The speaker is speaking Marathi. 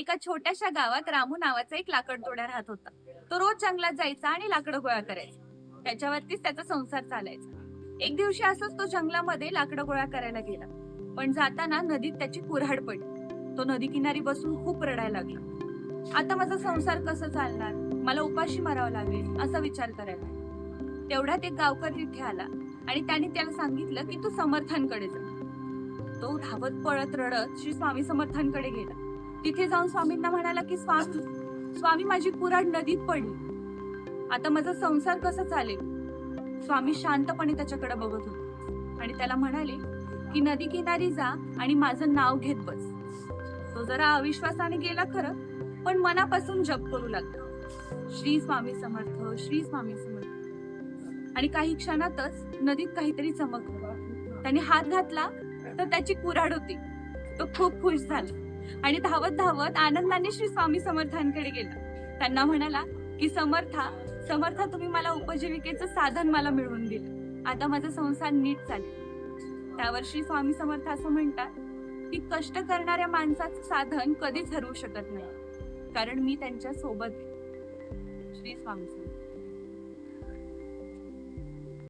एका छोट्याशा गावात रामू नावाचा एक लाकड तोड्या राहत होता. तो रोज जंगलात जायचा आणि लाकडं गोळा करायचा. त्याच्यावरतीच त्याचा संसार चालायचा. एक दिवशी असंच तो जंगलामध्ये लाकडं गोळा करायला गेला. पण जाताना नदीत त्याची कुऱ्हाड पडली. तो नदी किनारी बसून खूप रडायला लागला. आता माझा संसार कसं चालणार? मला उपाशी मारावं लागेल असा विचार करायला तेवढ्यात एक गावकर तिथे आला आणि त्याने त्याला सांगितलं की तू समर्थांकडे जा. तो धावत पळत रडत श्री स्वामी समर्थांकडे गेला. तिथे जाऊन स्वामींना म्हणाला की स्वामी स्वामी माझी कुऱ्हाड नदीत पडली. आता माझा संसार कसा चालेल? स्वामी शांतपणे त्याच्याकडे बघत होते. आणि त्याला म्हणाले की नदी किनारी जा आणि माझं नाव घेत बस. तो जरा अविश्वासाने गेला खरं पण मनापासून जप करू लागला. श्री स्वामी समर्थ श्री स्वामी समर्थ. आणि काही क्षणातच नदीत काहीतरी चमकलं. त्याने हात घातला तर त्याची कुऱ्हाड होती. तो खूप खुश झाला. आणि धावत धावत आनंदाने श्री स्वामी समर्थांकडे गेला. त्यांना म्हणाला की समर्था समर्था तुम्ही मला उपजीविकेचं साधन मला मिळवून दिलं. आता माझा संसार नीट चालेल. त्यावर श्री स्वामी समर्थ असं म्हणतात की कष्ट करणाऱ्या माणसाचं साधन कधीच हरवू शकत नाही कारण मी त्यांच्यासोबत आहे. श्री स्वामी समर्थ.